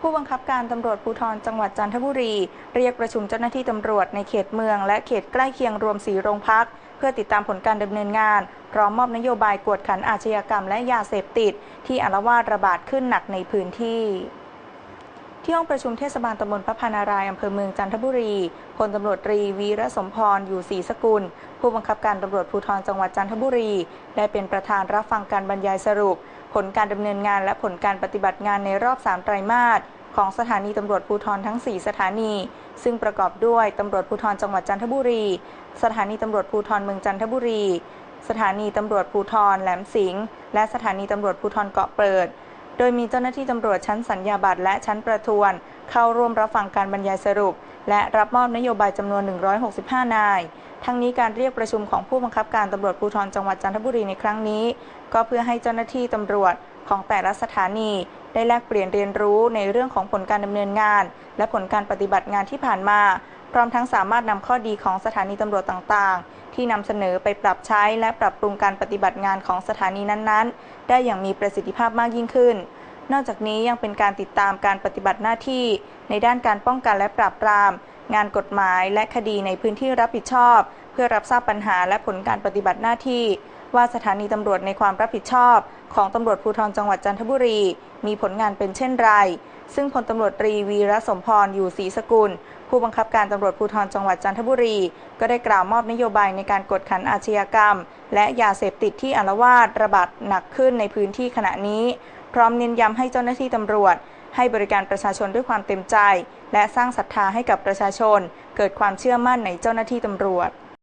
ผู้บังคับการตำรวจภูธรจังหวัดจันทบุรี เรียกประชุมเจ้าหน้าที่ตำรวจในเขตเมือง และเขตใกล้เคียงรวมสีโรงพัก เพื่อติดตามผลการดำเนินงาน พร้อมมอบนโยบายกวดขันอาชญากรรมและยาเสพติด ที่อารวาสระบาดขึ้นหนักในพื้นที่ ที่ห้องประชุมเทศบาลตำบลพระพานารายอำเภอเมืองจันทบุรี พลตำรวจตรีวีระสมพร อยู่ศรีสกุล ผู้บังคับการตำรวจภูธรจังหวัดจันทบุรี ได้เป็นประธานรับฟังการบรรยายสรุป ผลการดำเนินงานและผลการปฏิบัติงานในรอบ 3 ไตรมาสของสถานีตำรวจภูธรทั้ง 4 สถานี ซึ่งประกอบด้วยตำรวจภูธรจังหวัดจันทบุรี สถานีตำรวจภูธรเมืองจันทบุรี สถานีตำรวจภูธรแหลมสิงห์และสถานีตำรวจภูธรเกาะเปิด โดยมีเจ้าหน้าที่ตำรวจชั้นสัญญาบัตรและชั้นประทวน เข้าร่วมรับฟังการบรรยายสรุป และรับมอบนโยบายจำนวน 165 นาย ทั้งนี้การเรียกประชุมของผู้บังคับการตำรวจภูธรจังหวัดจันทบุรีในครั้งนี้ ก็เพื่อให้เจ้าหน้าที่ตำรวจของแต่ละสถานีได้แลกเปลี่ยนเรียนรู้ในเรื่องของผลการดำเนินงาน และผลการปฏิบัติงานที่ผ่านมา พร้อมทั้งสามารถนำข้อดีของสถานีตำรวจต่างๆ ที่นำเสนอไปปรับใช้และปรับปรุงการปฏิบัติงานของสถานีนั้นๆ ได้อย่างมีประสิทธิภาพมากยิ่งขึ้น นอกจากนี้ยังเป็นการติดตามการปฏิบัติหน้าที่ ในด้านการป้องกันและปราบปราม งานกฎหมายและคดีในพื้นที่รับผิดชอบ เพื่อรับทราบปัญหาและผลการปฏิบัติหน้าที่ ว่าสถานีตำรวจในความรับผิดชอบ ของตำรวจภูธรจังหวัดจันทบุรี มีผลงานเป็นเช่นไร ซึ่งพลตำรวจตรีวีระสมพรอยู่ศรีสกุล ผู้บังคับการตำรวจภูธรจังหวัดจันทบุรี ก็ได้กล่าวมอบนโยบายในการกดขันอาชญากรรม และยาเสพติดที่อาละวาดระบาดหนักขึ้นในพื้นที่ขณะนี้ พร้อมเน้นย้ำให้เจ้าหน้าที่ตำรวจให้บริการประชาชนด้วยความเต็มใจ และสร้างศรัทธาให้กับประชาชน เกิดความเชื่อมั่นในเจ้าหน้าที่ตำรวจ